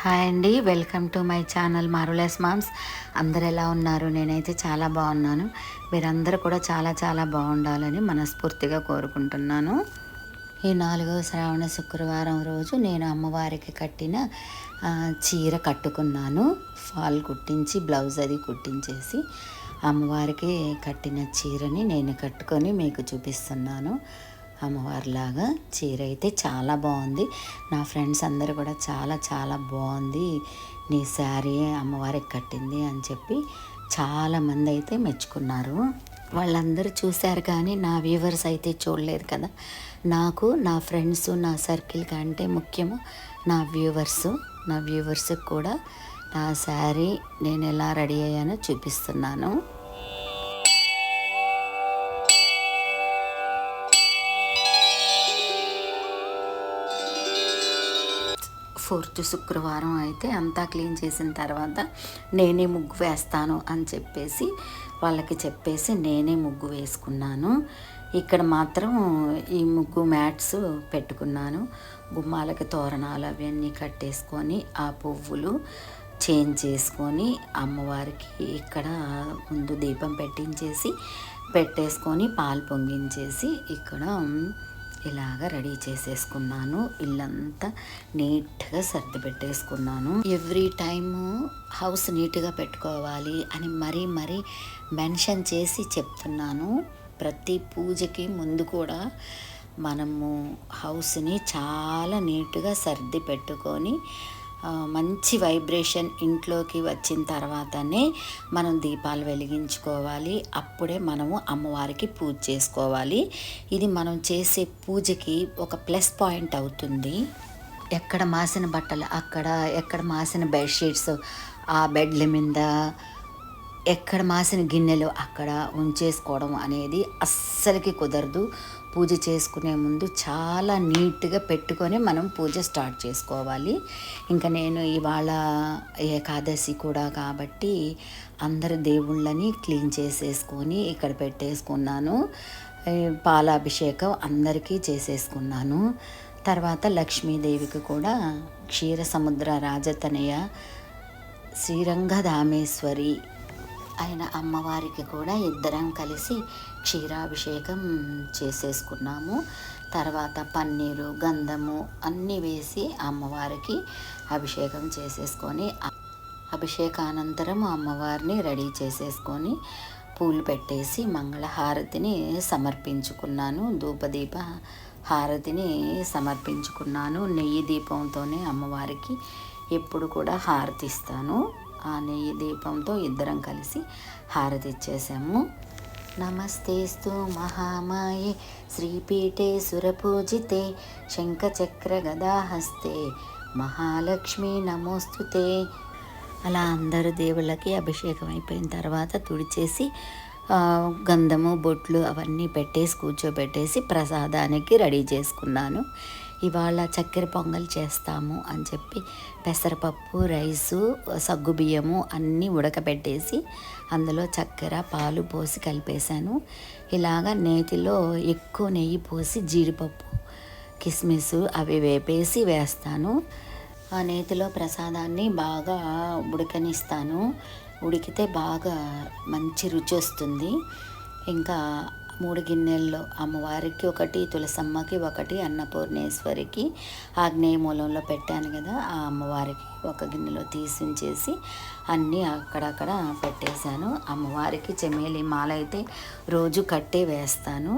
Hi అండి welcome to my channel మారులెస్ moms. అందరు ఎలా ఉన్నారు? నేనైతే చాలా బాగున్నాను. మీరందరూ కూడా చాలా చాలా బాగుండాలని మనస్ఫూర్తిగా కోరుకుంటున్నాను. ఈ నాలుగవ శ్రావణ శుక్రవారం రోజు నేను అమ్మవారికి కట్టిన చీర కట్టుకున్నాను. ఫాల్ కుట్టించి బ్లౌజ్ అది కుట్టించేసి అమ్మవారికి కట్టిన చీరని నేను కట్టుకొని మీకు చూపిస్తున్నాను. అమ్మవారిలాగా చీర అయితే చాలా బాగుంది. నా ఫ్రెండ్స్ అందరూ కూడా చాలా చాలా బాగుంది. నీ శారీ అమ్మవారికి కట్టింది అని చెప్పి చాలామంది అయితే మెచ్చుకున్నారు. వాళ్ళందరూ చూశారు కానీ నా వ్యూవర్స్ అయితే చూడలేదు కదా. నాకు నా ఫ్రెండ్స్ నా సర్కిల్ కంటే ముఖ్యము నా వ్యూవర్స్. నా వ్యూవర్స్కి కూడా నా శారీ నేను ఎలా రెడీ అయ్యానో చూపిస్తున్నాను. ఫోర్త్ శుక్రవారం అయితే అంతా క్లీన్ చేసిన తర్వాత నేనే ముగ్గు వేస్తాను అని చెప్పేసి వాళ్ళకి చెప్పేసి నేనే ముగ్గు వేసుకున్నాను. ఇక్కడ మాత్రం ఈ ముగ్గు మ్యాట్స్ పెట్టుకున్నాను. గుమ్మాలకి తోరణాలు అవన్నీ కట్టేసుకొని ఆ పువ్వులు చేంజ్ చేసుకొని అమ్మవారికి ఇక్కడ ముందు దీపం పెట్టించేసి పెట్టేసుకొని పాలు పొంగించేసి ఇక్కడ ఇలాగ రెడీ చేసేసుకున్నాను. ఇల్లంతా నీట్గా సర్ది పెట్టేసుకున్నాను. ఎవ్రీ టైము హౌస్ నీట్గా పెట్టుకోవాలి అని మరీ మరీ మెన్షన్ చేసి చెప్తున్నాను. ప్రతి పూజకి ముందు కూడా మనము హౌస్ని చాలా నీట్గా సర్ది పెట్టుకొని మంచి వైబ్రేషన్ ఇంట్లోకి వచ్చిన తర్వాతనే మనం దీపాలు వెలిగించుకోవాలి. అప్పుడే మనము అమ్మవారికి పూజ చేసుకోవాలి. ఇది మనం చేసే పూజకి ఒక ప్లస్ పాయింట్ అవుతుంది. ఎక్కడ మాసిన బట్టలు అక్కడ ఎక్కడ మాసిన బెడ్షీట్స్ ఆ బెడ్ల మీద ఎక్కడ మాసిన గిన్నెలు అక్కడ ఉంచేసుకోవడం అనేది అస్సలకి కుదరదు. పూజ చేసుకునే ముందు చాలా నీట్గా పెట్టుకొని మనం పూజ స్టార్ట్ చేసుకోవాలి. ఇంకా నేను ఇవాళ ఏకాదశి కూడా కాబట్టి అందరు దేవుళ్ళని క్లీన్ చేసేసుకొని ఇక్కడ పెట్టేసుకున్నాను. పాలాభిషేకం అందరికీ చేసేసుకున్నాను. తర్వాత లక్ష్మీదేవికి కూడా క్షీర సముద్ర రాజతనయ శ్రీరంగధామేశ్వరి అయిన అమ్మవారికి కూడా ఇద్దరం కలిసి క్షీరాభిషేకం చేసేసుకున్నాము. తర్వాత పన్నీరు గంధము అన్నీ వేసి అమ్మవారికి అభిషేకం చేసేసుకొని అభిషేకానంతరం అమ్మవారిని రెడీ చేసేసుకొని పూలు పెట్టేసి మంగళహారతిని సమర్పించుకున్నాను. ధూపదీప హారతిని సమర్పించుకున్నాను. నెయ్యి దీపంతోనే అమ్మవారికి ఎప్పుడు కూడా హారతి ఇస్తాను ఆ నెయ్యి దీపంతో ఇద్దరం కలిసి హారతి ఇచ్చేసాము. నమస్తేస్తు మహామాయే. శ్రీపీఠే సురపూజితే శంఖచక్ర గదాహస్తే. మహాలక్ష్మి నమోస్తుతే. అలా అందరు దేవుళ్ళకి అభిషేకం అయిపోయిన తర్వాత తుడిచేసి గంధము బొట్లు అవన్నీ పెట్టేసి కూర్చోబెట్టేసి ప్రసాదానికి రెడీ చేసుకున్నాను. ఇవాళ చక్కెర పొంగల్ చేస్తాము అని చెప్పి పెసరపప్పు రైసు సగ్గుబియ్యము అన్నీ ఉడకబెట్టేసి అందులో చక్కెర పాలు పోసి కలిపేశాను. ఇలాగ నేతిలో ఎక్కువ నెయ్యి పోసి జీడిపప్పు కిస్మిస్ అవి వేపేసి వేస్తాను. ఆ నేతిలో ప్రసాదాన్ని బాగా ఉడకనిస్తాను. ఉడికితే బాగా మంచి రుచి వస్తుంది. ఇంకా మూడు గిన్నెల్లో అమ్మవారికి ఒకటి తులసమ్మకి ఒకటి అన్నపూర్ణేశ్వరికి ఆగ్నేయ మూలంలో పెట్టాను కదా ఆ అమ్మవారికి ఒక గిన్నెలో తీసించేసి అన్నీ అక్కడక్కడ పెట్టేశాను. అమ్మవారికి చెమేలి మాల అయితే రోజు కట్టే వేస్తాను.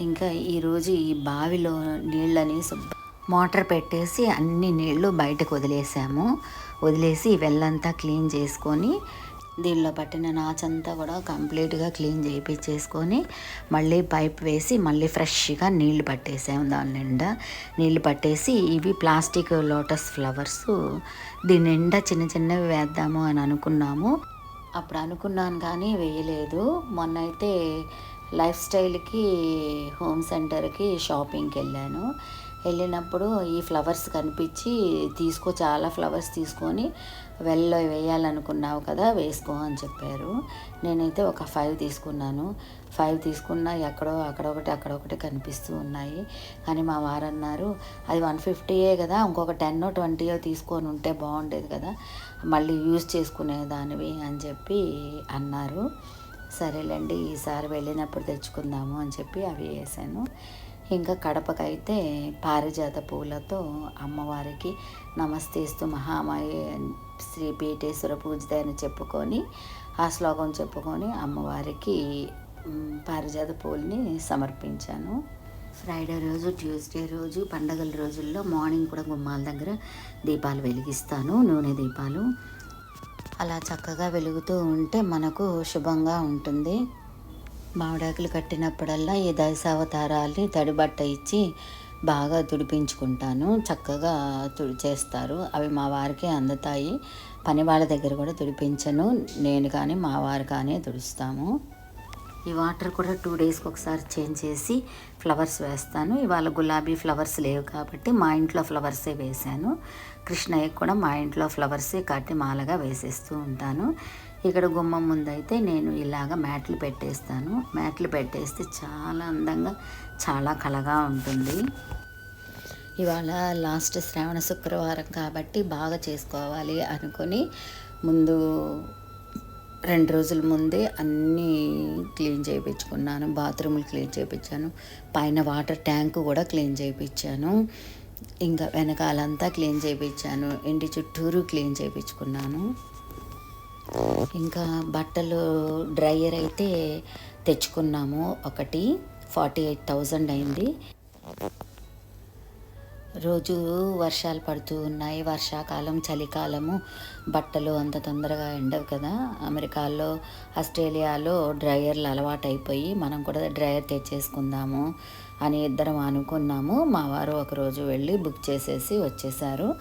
ఇంకా ఈరోజు ఈ బావిలో నీళ్ళని శుభ్ర మోటార్ పెట్టేసి అన్ని నీళ్ళు బయటకు వదిలేసాము. వదిలేసి వెళ్ళంతా వెల్లంతా క్లీన్ చేసుకొని దీనిలో పట్టిన నాచంతా కూడా కంప్లీట్గా క్లీన్ చేయించేసుకొని మళ్ళీ పైప్ వేసి మళ్ళీ ఫ్రెష్గా నీళ్ళు పట్టేసాము. దాని నిండా నీళ్ళు పట్టేసి ఇవి ప్లాస్టిక్ లోటస్ ఫ్లవర్స్. దీని నిండా చిన్న చిన్నవి వేద్దాము అని అనుకున్నాము. అప్పుడు అనుకున్నాను కానీ వేయలేదు. మొన్న అయితే లైఫ్ స్టైల్కి హోమ్ సెంటర్కి షాపింగ్కి వెళ్ళాను. వెళ్ళినప్పుడు ఈ ఫ్లవర్స్ కనిపించి తీసుకో చాలా ఫ్లవర్స్ తీసుకొని వెల్లో వేయాలనుకున్నావు కదా వేసుకో అని చెప్పారు. నేనైతే ఒక ఫైవ్ తీసుకున్నాను. ఫైవ్ తీసుకున్నా ఎక్కడో అక్కడ ఒకటి అక్కడ ఒకటి కనిపిస్తూ ఉన్నాయి. కానీ మా వారు అన్నారు అది వన్ ఫిఫ్టీయే కదా ఇంకొక టెన్ ట్వంటీయో తీసుకొని ఉంటే బాగుండేది కదా మళ్ళీ యూజ్ చేసుకునేదానివి అని చెప్పి అన్నారు. సరేలేండి ఈసారి వెళ్ళినప్పుడు తెచ్చుకుందాము అని చెప్పి అవి వేసాను. ఇంకా కడపకైతే పారిజాత పూలతో అమ్మవారికి నమస్తేస్తూ మహామాయి శ్రీ పీఠేశ్వర పూజిత అని చెప్పుకొని ఆ శ్లోకం చెప్పుకొని అమ్మవారికి పారిజాత పూలని సమర్పించాను. ఫ్రైడే రోజు ట్యూస్డే రోజు పండగల రోజుల్లో మార్నింగ్ కూడా గుమ్మాల దగ్గర దీపాలు వెలిగిస్తాను నూనె దీపాలు. అలా చక్కగా వెలుగుతూ ఉంటే మనకు శుభంగా ఉంటుంది. మామిడాకులు కట్టినప్పుడల్లా ఈ దశావతారాల్ని తడిబట్ట ఇచ్చి బాగా తుడిపించుకుంటాను. చక్కగా తుడి చేస్తారు. అవి మా వారికి అందుతాయి. పని వాళ్ళ దగ్గర కూడా తుడిపించను. నేను కానీ మా వారు కానీ తుడుస్తాము. ఈ వాటర్ కూడా టూ డేస్కి ఒకసారి చేంజ్ చేసి ఫ్లవర్స్ వేస్తాను. ఇవాళ గులాబీ ఫ్లవర్స్ లేవు కాబట్టి మా ఇంట్లో ఫ్లవర్సే వేశాను. కృష్ణయ్య కూడా మా ఇంట్లో ఫ్లవర్సే కట్టి మాలగా వేసేస్తూ ఉంటాను. ఇక్కడ గుమ్మం ముందైతే నేను ఇలాగ మ్యాట్లు పెట్టేస్తాను. మ్యాట్లు పెట్టేస్తే చాలా అందంగా చాలా కళగా ఉంటుంది. ఇవాళ లాస్ట్ శ్రావణ శుక్రవారం కాబట్టి బాగా చేసుకోవాలి అనుకొని ముందు రెండు రోజుల ముందే అన్నీ క్లీన్ చేయించుకున్నాను. బాత్రూములు క్లీన్ చేయించాను. పైన వాటర్ ట్యాంక్ కూడా క్లీన్ చేయించాను. ఇంకా వెనకాలంతా క్లీన్ చేయించాను. ఇంటి చుట్టూరు క్లీన్ చేయించుకున్నాను. ఇంకా బట్టలు డ్రైయర్ అయితే తెచ్చుకున్నాము. ఒకటి ఫార్టీ ఎయిట్ థౌజండ్ అయింది. రోజు వర్షాలు పడుతూ ఉన్నాయి. వర్షాకాలం చలికాలము. బట్టలు అంత తొందరగా ఎండవు కదా. అమెరికాలో ఆస్ట్రేలియాలో డ్రైయర్లు అలవాటు అయిపోయి మనం కూడా డ్రైయర్ తెచ్చేసుకుందాము. అని ఇద్దరం అనుకున్నాము. మా వారు ఒకరోజు వెళ్ళి బుక్ చేసేసి వచ్చేసారు.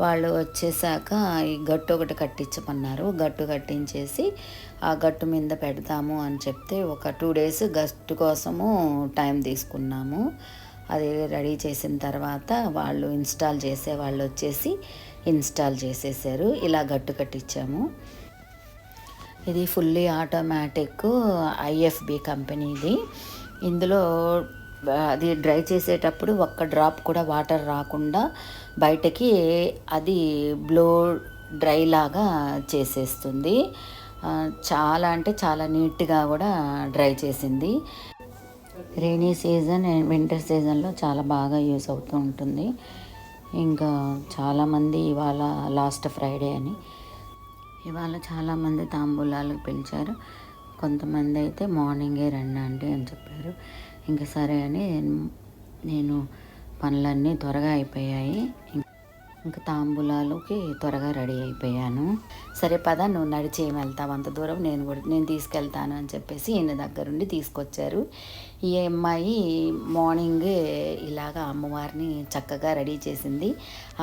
వాళ్ళు వచ్చేసాక ఈ గట్టు ఒకటి కట్టించమన్నారు. గట్టు కట్టించేసి ఆ గట్టు మీద పెడతాము అని చెప్తే ఒక టూ డేస్ గట్టు కోసము టైం తీసుకున్నాము. అది రెడీ చేసిన తర్వాత వాళ్ళు ఇన్స్టాల్ చేసే వాళ్ళు వచ్చేసి ఇన్స్టాల్ చేసేసారు. ఇలా గట్టు కట్టించాము. ఇది ఫుల్లీ ఆటోమేటిక్ ఐఎఫ్బి కంపెనీది. ఇందులో అది డ్రై చేసేటప్పుడు ఒక్క డ్రాప్ కూడా వాటర్ రాకుండా బయటకి అది బ్లో డ్రై లాగా చేసేస్తుంది. చాలా అంటే చాలా నీట్గా కూడా డ్రై చేసింది. రైనీ సీజన్ అండ్ వింటర్ సీజన్లో చాలా బాగా యూస్ అవుతూ ఉంటుంది. ఇంకా చాలామంది ఇవాళ లాస్ట్ ఫ్రైడే అని. ఇవాళ చాలామంది తాంబూలాలకు పిలిచారు కొంతమంది అయితే మార్నింగే రండి ఆంటీ అని చెప్పారు. ఇంకా సరే అని నేను పనులన్నీ త్వరగా అయిపోయాయి. ఇంకా తాంబూలాలకి త్వరగా రెడీ అయిపోయాను. సరే పద నువ్వు నడిచి వెళ్తావు. అంత దూరం నేను కూడా నేను తీసుకెళ్తాను అని చెప్పేసి ఈయన దగ్గరుండి తీసుకొచ్చారు. ఈ అమ్మాయి మార్నింగ్ ఇలాగా అమ్మవారిని చక్కగా రెడీ చేసింది.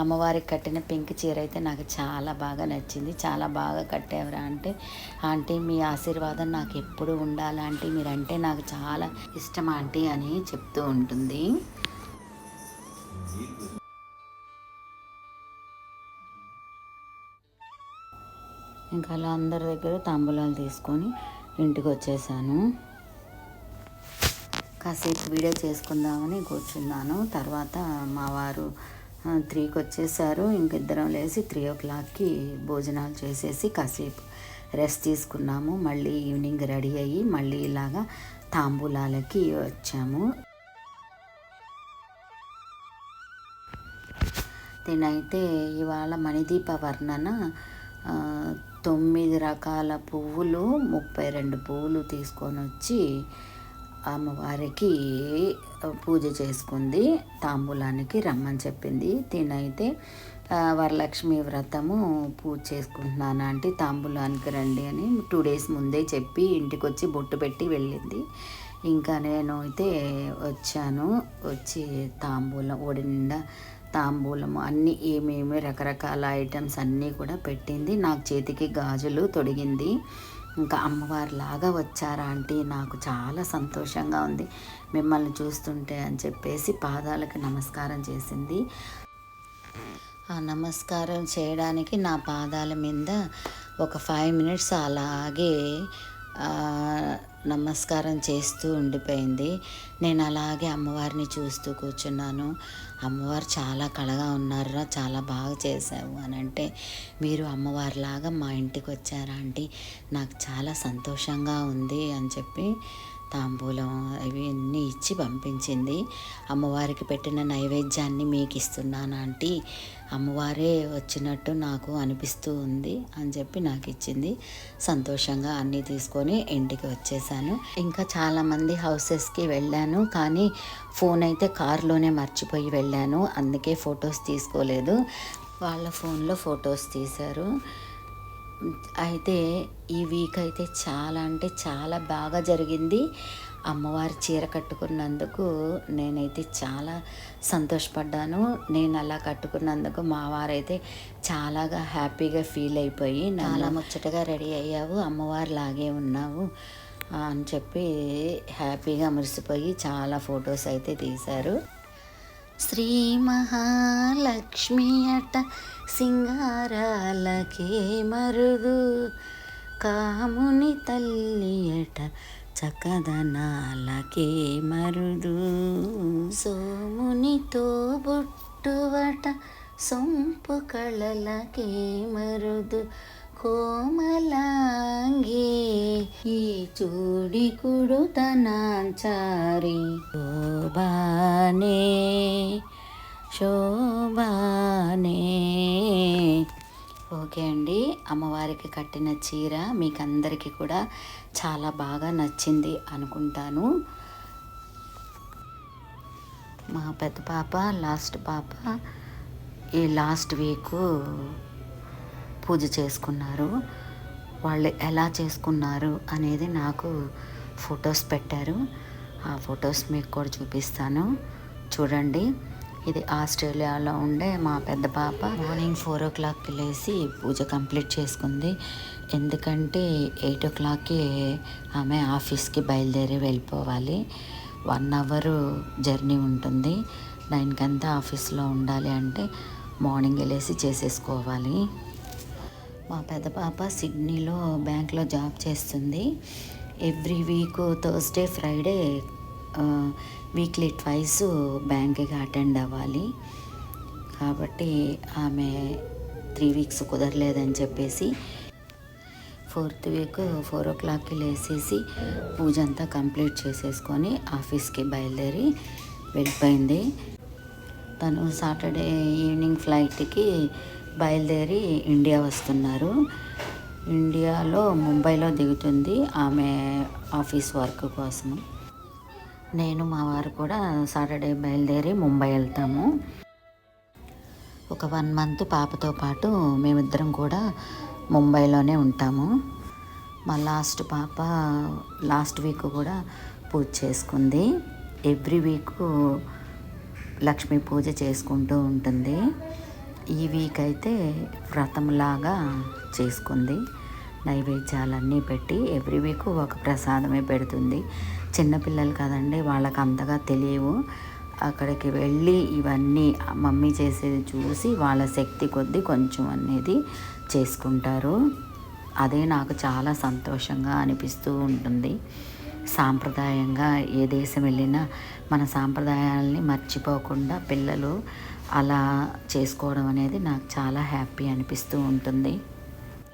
అమ్మవారికి కట్టిన పింక్ చీర అయితే నాకు చాలా బాగా నచ్చింది. చాలా బాగా కట్టేవరా అంటే ఆంటీ మీ ఆశీర్వాదం నాకు ఎప్పుడు ఉండాలి ఆంటీ? మీరంటే నాకు చాలా ఇష్టం ఆంటీ అని చెప్తూ ఉంటుంది. ఇంకా అలా అందరి దగ్గర తాంబూలాలు తీసుకొని ఇంటికి వచ్చేసాను. కాసేపు వీడియో చేసుకుందామని కూర్చున్నాను. తర్వాత మా వారు త్రీకి వచ్చేసారు. ఇంకిద్దరం లేచి త్రీ ఓ క్లాక్కి భోజనాలు చేసేసి కాసేపు రెస్ట్ తీసుకున్నాము. మళ్ళీ ఈవినింగ్ రెడీ అయ్యి మళ్ళీ ఇలాగా తాంబూలాలకి వచ్చాము. నేనైతే ఇవాళ మణిదీప వర్ణన తొమ్మిది రకాల పువ్వులు ముప్పై రెండు పువ్వులు తీసుకొని వచ్చి అమ్మవారికి పూజ చేసుకుంది తాంబూలానికి రమ్మని చెప్పింది. తినైతే వరలక్ష్మి వ్రతము పూజ చేసుకుంటున్నాను అంటే తాంబూలానికి రండి అని టూ డేస్ ముందే చెప్పి ఇంటికి వచ్చి బొట్టు పెట్టి వెళ్ళింది. ఇంకా నేను అయితే వచ్చాను వచ్చి తాంబూలం ఒడి నిండా తాంబూలము అన్నీ ఏమేమి రకరకాల ఐటమ్స్ అన్నీ కూడా పెట్టింది. నాకు చేతికి గాజులు తొడిగింది. ఇంకా అమ్మవారిలాగా వచ్చారా అంటే నాకు చాలా సంతోషంగా ఉంది. మిమ్మల్ని చూస్తుంటే అని చెప్పేసి పాదాలకు నమస్కారం చేసింది. ఆ నమస్కారం చేయడానికి నా పాదాల మీద ఒక ఫైవ్ మినిట్స్ అలాగే నమస్కారం చేస్తూ ఉండిపోయింది. నేను అలాగే అమ్మవారిని చూస్తూ కూర్చున్నాను. అమ్మవారు చాలా కళగా ఉన్నారా. చాలా బాగా చేశావు అని అంటే మీరు అమ్మవారిలాగా మా ఇంటికి వచ్చారా ఆంటీ? నాకు చాలా సంతోషంగా ఉంది అని చెప్పి తాంబూలం అవి అన్నీ ఇచ్చి పంపించింది. అమ్మవారికి పెట్టిన నైవేద్యాన్ని మీకు ఇస్తున్నాను ఆంటీ. అమ్మవారే వచ్చినట్టు నాకు అనిపిస్తూ ఉంది అని చెప్పి నాకు ఇచ్చింది సంతోషంగా అన్నీ తీసుకొని ఇంటికి వచ్చేసాను. ఇంకా చాలామంది హౌసెస్కి వెళ్ళాను కానీ ఫోన్ అయితే కారులోనే మర్చిపోయి వెళ్ళాను. అందుకే ఫొటోస్ తీసుకోలేదు. వాళ్ళ ఫోన్లో ఫొటోస్ తీశారు. అయితే ఈ వీక్ అయితే చాలా అంటే చాలా బాగా జరిగింది. అమ్మవారి చీర కట్టుకున్నందుకు నేనైతే చాలా సంతోషపడ్డాను. నేను అలా కట్టుకున్నందుకు మా వారైతే చాలాగా హ్యాపీగా ఫీల్ అయిపోయి చాలా ముచ్చటగా రెడీ అయ్యావు అమ్మవారి లాగే ఉన్నావు అని చెప్పి హ్యాపీగా మురిసిపోయి చాలా ఫొటోస్ అయితే తీశారు. శ్రీ మహాలక్ష్మి అట సింగారాలకే మరుదు కాముని తల్లి అట చకదనాలకే మరుదు సోమునితో బుట్టువట సొంపు కళలకే మరుదు కోమలాంగి ఈ చూడి కుడుతనాచారి. శోభానే శోభానే. ఓకే అండి అమ్మవారికి కట్టిన చీర మీకు అందరికీ కూడా చాలా బాగా నచ్చింది అనుకుంటాను. మా పెద్ద పాప లాస్ట్ పాప ఈ లాస్ట్ వీక్ పూజ చేసుకున్నారు. వాళ్ళు ఎలా చేసుకున్నారు అనేది నాకు ఫొటోస్ పెట్టారు. ఆ ఫొటోస్ మీకు కూడా చూపిస్తాను. చూడండి. ఇది ఆస్ట్రేలియాలో ఉండే మా పెద్ద పాప. మార్నింగ్ ఫోర్ ఓ క్లాక్కి లేచి పూజ కంప్లీట్ చేసుకుంది. ఎందుకంటే ఎయిట్ ఓ క్లాక్కి ఆమె ఆఫీస్కి బయలుదేరి వెళ్ళిపోవాలి. వన్ అవర్ జర్నీ ఉంటుంది. నైన్కి ఆఫీస్లో ఉండాలి అంటే మార్నింగ్ వెళ్ళేసి చేసేసుకోవాలి. మా పెద్ద పాప సిడ్నీలో బ్యాంక్లో జాబ్ చేస్తుంది. Every week Thursday Friday weekly twice బ్యాంక్కి అటెండ్ అవ్వాలి. కాబట్టి ఆమె త్రీ వీక్స్ కుదరలేదని చెప్పేసి ఫోర్త్ వీక్ ఫోర్ ఓ క్లాక్కి లేసేసి పూజ అంతా కంప్లీట్ చేసేసుకొని ఆఫీస్కి బయలుదేరి వెళ్ళిపోయింది. తను సాటర్డే ఈవినింగ్ ఫ్లైట్కి బయలుదేరి ఇండియా వస్తున్నారు. ఇండియాలో ముంబైలో దిగుతుంది ఆమె ఆఫీస్ వర్క్ కోసం నేను మా వారు కూడా సాటర్డే బయలుదేరి ముంబై వెళ్తాము. ఒక వన్ మంత్ పాపతో పాటు మేమిద్దరం కూడా ముంబైలోనే ఉంటాము. మా లాస్ట్ పాప లాస్ట్ వీక్ కూడా పూజ చేసుకుంది. ఎవ్రీ వీక్ లక్ష్మీ పూజ చేసుకుంటూ ఉంటుంది. ఈ వీక్ అయితే వ్రతంలాగా చేసుకుంది. నైవేద్యాలన్నీ పెట్టి ఎవ్రీ వీక్ ఒక ప్రసాదమే పెడుతుంది. చిన్నపిల్లలు కదండి వాళ్ళకి అంతగా తెలియవు. అక్కడికి వెళ్ళి ఇవన్నీ మమ్మీ చేసేది చూసి వాళ్ళ శక్తి కొద్దీ కొంచెం అనేది చేసుకుంటారు. అదే నాకు చాలా సంతోషంగా అనిపిస్తూ ఉంటుంది. సాంప్రదాయంగా ఏ దేశం వెళ్ళినా మన సాంప్రదాయాలని మర్చిపోకుండా పిల్లలు అలా చేసుకోవడం అనేది నాకు చాలా హ్యాపీ అనిపిస్తూ ఉంటుంది.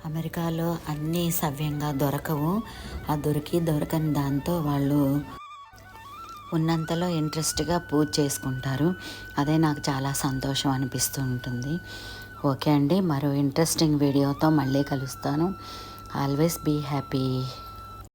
అమెరికాలో అన్నీ సవ్యంగా దొరకవు. ఆ దొరికి దొరకని దాంతో వాళ్ళు ఉన్నంతలో ఇంట్రెస్ట్గా పూజ చేసుకుంటారు. అదే నాకు చాలా సంతోషం అనిపిస్తూ ఉంటుంది. ఓకే అండి మరో ఇంట్రెస్టింగ్ వీడియోతో మళ్ళీ కలుస్తాను. Always be happy.